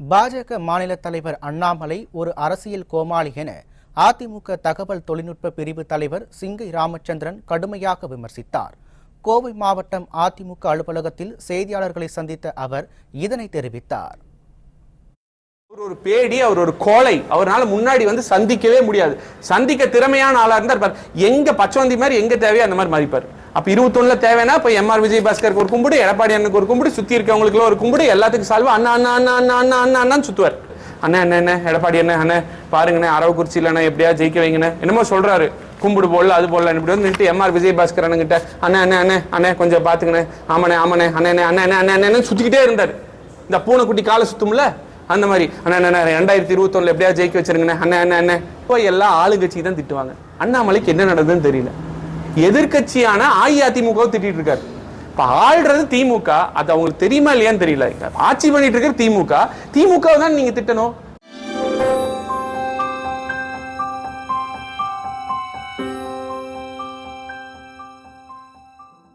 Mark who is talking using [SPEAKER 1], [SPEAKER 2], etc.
[SPEAKER 1] பாஜக மாநில தலைவர் அண்ணாமலை ஒரு அரசியல் கோமாளி என அதிமுக தகவல் தொழில்நுட்ப பிரிவு தலைவர் சிங்கை ராமச்சந்திரன் கடுமையாக விமர்சித்தார். கோவை மாவட்டம் அதிமுக அலுவலகத்தில் செய்தியாளர்களை சந்தித்த அவர் இதனை தெரிவித்தார்.
[SPEAKER 2] அவர் ஒரு பேடி அவர் ஒரு கோழை. அவரால் முன்னாடி வந்து சந்திக்கவே முடியாது. சந்திக்க திறமையான ஆளா இருந்தார் இருப்பார் எங்க பச்சவந்தி மாதிரி எங்க தேவையோ அந்த மாதிரி மாறிப்பார். அப்ப இருபத்தொன்னுல தேவைன்னா இப்ப எம்ஆர் விஜய் பாஸ்கருக்கு ஒரு கும்பிடு எடப்பாடி அண்ணனுக்கு ஒரு கும்பிடு சுத்தி இருக்கவங்களுக்கு ஒரு கும்பிடு எல்லாத்துக்கும் சால்வா அண்ணா அண்ணா அண்ணா அண்ணா அண்ணா அண்ணா அண்ணான்னு சுத்துவார் அண்ணா என்ன என்ன எடப்பாடி என்ன அண்ணா பாருங்கண்ணே அரவக்குறிச்சி இல்லைண்ணா எப்படியா ஜெயிக்க வைங்கண்ணே என்னமோ சொல்றாரு கும்பிடு போடல அது போடல இப்படி வந்து நின்று எம்ஆர் விஜய் பாஸ்கர் அண்ணங்கிட்ட அண்ணா அண்ணே அண்ணே அண்ணே கொஞ்சம் பார்த்துக்கண்ணே ஆமாண்ணே ஆமாண்ணே அண்ணே அண்ணே அண்ணே அண்ணே அண்ணே சுற்றிக்கிட்டே சுத்திக்கிட்டே இருந்தாரு இந்த பூனைக்குட்டி காலை சுத்தும்ல அந்த மாதிரி அண்ணா அண்ணா ரெண்டாயிரத்தி இருபத்தொன்னுல எப்படியா ஜெயிக்க வச்சிருங்கண்ணே அண்ணா அண்ணா அண்ணே இப்போ எல்லாம் ஆளுங்கட்சி தான் திட்டுவாங்க அண்ணாமலைக்கு என்ன நடந்ததுன்னு தெரியல எதிர்க்கட்சியான அஇஅதிமுக திட்டிட்டு இருக்காரு. இப்போ ஆள்றது திமுக அது அவங்களுக்கு தெரியுமா இல்லையான்னு தெரியல. ஆட்சி பண்ணிட்டு இருக்கிற திமுக. திமுக தான் நீங்க திட்டணும்.